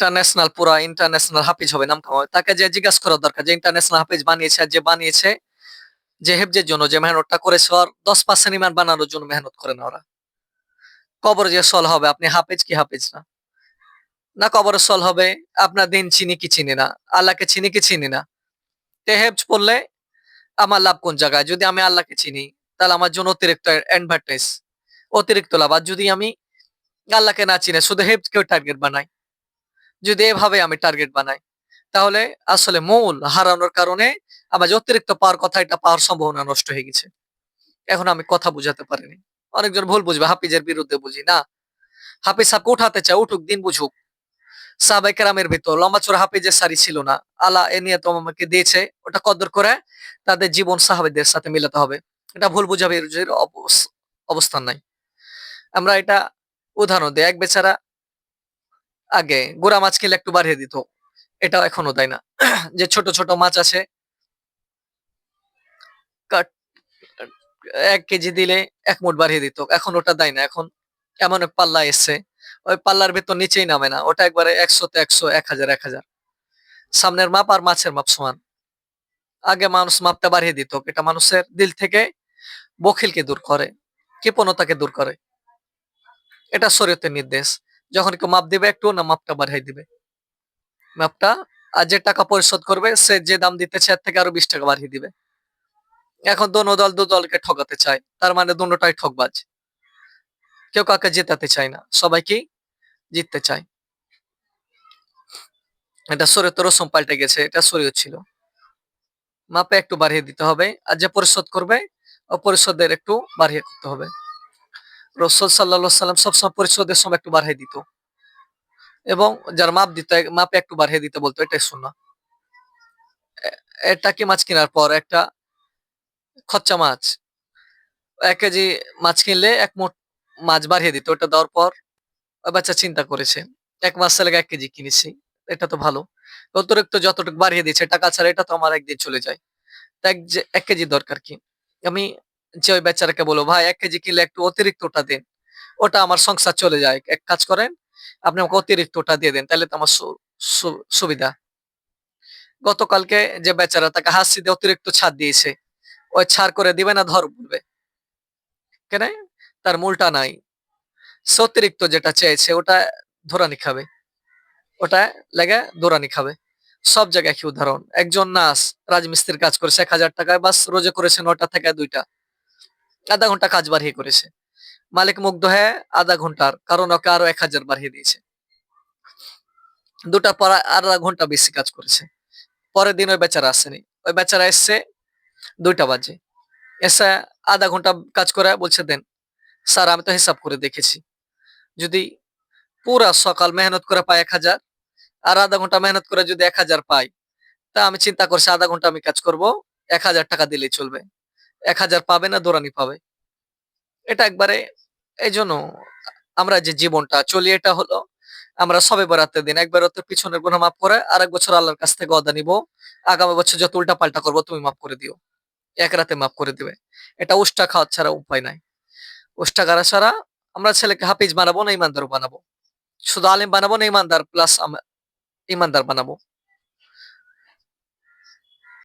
International পুরা international হাফিজ হবে, নাম কামাবে তাকে যে জিজ্ঞাসা করা দরকার, যে ইন্টারন্যাশনাল হাফিজ বানিয়েছে আর যে বানিয়েছে, যে হেফজের জন্য যে মেহনতটা করেছে ওর দশ পার্সেন্ট ইমান বানানোর জন্য মেহনত করে না ওরা। কবর যে সল হবে, আপনি হাফেজ কি হাফেজ না? না কবর সল হবে, আপনার দিন চিনি কি চিনি না? আল্লাহকে চিনি কি চিনি না? তে হেফজ পড়লে আমার লাভ কোন জায়গায়? যদি আমি আল্লাহকে চিনি, তাহলে আমার জন্য অতিরিক্ত অ্যাডভার্টাইজ অতিরিক্ত লাভ। আর যদি আমি আল্লাহকে না চিনে, শুধু হেফজকেও টার্গেট বানাই। যদি এভাবে আমি টার্গেট বানাই, তাহলে আসলে মূল হারানোর কারণে আমার যে অতিরিক্ত পাওয়ার কথা, এটা পাওয়ার সম্ভাবনা নষ্ট হয়ে গেছে। এখন আমি কথা বুঝাতে পারিনি। অনেকজন ভুল বুঝবে, হাফিজের বিরুদ্ধে বুঝি। না, হাফিজ সাহকে উঠাতে চায় উঠুক, দিন বুঝুক। সাহাবাই কেরামের ভিতর, লম্বা চোরা হাফিজের সারি ছিল না। আলা এ নিয়ে তো আমাকে দিয়েছে, ওটা কদর করে তাদের জীবন সাহাবিদের সাথে মিলাতে হবে। এটা ভুল অবস- অবস্থান নাই। আমরা এটা উদাহরণ দিই, এক বেচারা আগে গোড়া মাছ খেলে একটু বাড়িয়ে দিত। এটা এখনও দেয় না। যে ছোট ছোট মাছ আছে, কাট- এক কেজি দিলে এক মুঠ বাড়িয়ে দিত। এখন ওটা দেয় না। এখন এমন এক পাল্লা এসছে। ওই পাল্লার ভেতর নিচেই নামে না। ওটা একবারে একশোতে একশো, এক হাজার এক হাজার। সামনের মাপ আর মাছের মাপ সমান। আগে মানুষ মাপটা বাড়িয়ে দিত। এটা মানুষের দিল থেকে বখিলকে দূর করে, কৃপণতাকে দূর করে। এটা শরীয়তের নির্দেশ। যখন কেউ মাপ দিবে একটু না মাপটা বাড়িয়ে দিবে। মাপটা, আর যে টাকা পরিশোধ করবে, সে যে দাম দিতেছে, এর থেকে আরও বিশ টাকা বাড়িয়ে দিবে। এখন দোনো দল দু দলকে ঠকাতে চায়, তার মানে দুটোটাই ঠকবাজ। কেউ কাউকে জেতাতে চায় না, সবাইকে জিততে চায়। এটা শরীয়ত রসম পাল্টে গেছে, এটা শরীয়ত ছিল। মাপে একটু বাড়িয়ে দিতে হবে, আর যে পরিশোধ করবে, ও পরিশোধের একটু বাড়িয়ে করতে হবে। রসুল সাল্লা সাল্লাম সবসময় পরিশোধের সময় একটু বাড়িয়ে দিত। এবং যার মাপ দিত, মাপে একটু বাড়িয়ে দিতে বলতো, এটাই শোনা এটা কি মাছ কেনার পর? একটা খচ্চা মাছ। এক কেজি মাছ কিনলে এক মোট মাছ বাড়িয়ে দিত, ওটা দেওয়ার পর বাচ্চা চিন্তা করেছে, এক মাস লেগে এক কেজি কিনেছি, এটা তো ভালো। অতিরিক্ত যতটুকু বাড়িয়ে দিচ্ছে টাকা ছাড়া এটা তো আমার একদিন চলে যায়। এক কেজি দরকার কি? আমি যে ওই বেচারাকে বলো, ভাই, এক কেজি কিনলে একটু অতিরিক্ত ওটা দিন। ওটা আমার সংসার চলে যায়। এক কাজ করেন, আপনি আমাকে অতিরিক্ত ওটা দিয়ে দেন, তাহলে তো আমার সুবিধা। গতকালকে যে বেচারা তাকে হাসি দিয়ে অতিরিক্ত ছাড় দিয়েছে, ওই ছাড় করে দিবে না, ধর বলবে। কেন? তার মূলটা নাই। সে অতিরিক্ত যেটা চেয়েছে, ওটা ধরানি খাবে। ওটা লেগে দৌড়ানি খাবে। সব জায়গায় কি উদাহরণ। একজন নার্স, রাজমিস্ত্রির কাজ করেছে এক হাজার টাকায়, বাস রোজে করেছে নটা থেকে দুইটা। আধা ঘণ্টা কাজ বাড়িয়ে করেছে। মালিক মুগ্ধ হয়ে আধা ঘণ্টার, কারণ ওকে আরও এক হাজার বাড়িয়ে দিয়েছে। দুটা পর আধা ঘণ্টা বেশি কাজ করেছে। পরের দিন ওই বেচারা আসেনি। ওই বেচারা এসছে দুইটা বাজে। এসে আধা ঘণ্টা কাজ করে বলছে, দেন, স্যার, আমি তো হিসাব করে দেখেছি। যদি পুরা সকাল মেহনত করে পাই এক হাজার আর আধা ঘণ্টা মেহনত করে যদি এক হাজার পাই তা আমি চিন্তা করছি আধা ঘণ্টা আমি কাজ করব, এক হাজার টাকা দিলেই চলবে। এক হাজার পাবে না দৌড়ানি পাবে। এটা একবারে এই জন্য আমরা যে জীবনটা চলি, এটা হলো আমরা সবে বেড়াতে দিন, একবার তোর পিছনের গুণা মাফ করে আর এক বছর আল্লাহর কাছ থেকে অদা নিব। আগামী বছর যত উল্টা পাল্টা করব, তুমি মাফ করে দিও। এক রাতে মাফ করে দিবে। এটা উষ্টা খাওয়ার ছাড়া উপায় নাই। উষ্টা করা ছাড়া আমরা ছেলেকে হাফিজ বানাবো না ইমানদার বানাবো। শুধু আলিম বানাবো না, ইমানদার প্লাস ইমানদার বানাবো।